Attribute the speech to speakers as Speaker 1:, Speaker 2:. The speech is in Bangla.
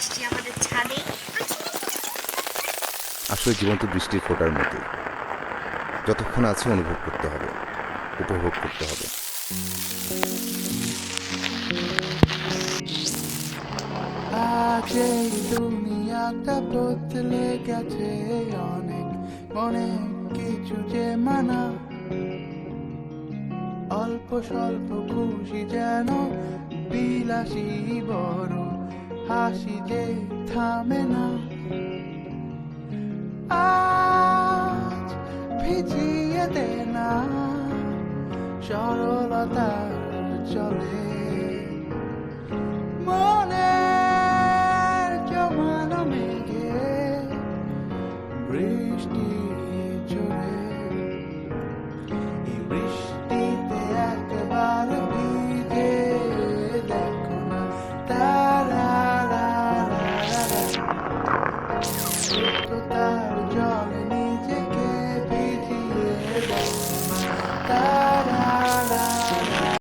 Speaker 1: আসছি আমাদের ছাদে।
Speaker 2: আসলে জীবন তো বৃষ্টির ফোটার মতো। যতক্ষণ আছে অনুভব করতে হবে উপভোগ করতে হবে।
Speaker 3: আজ এই দুনিয়াটা বদলে গেছে অনেক। মনে কিছু যে মানা। অল্প স্বল্প খুশি যেন বিলাসী বড় হাসি থামে না। আজ ভিজিয়ে দে না সরলতার চলে। মনের জমানো মেঘে বৃষ্টি disfrutar.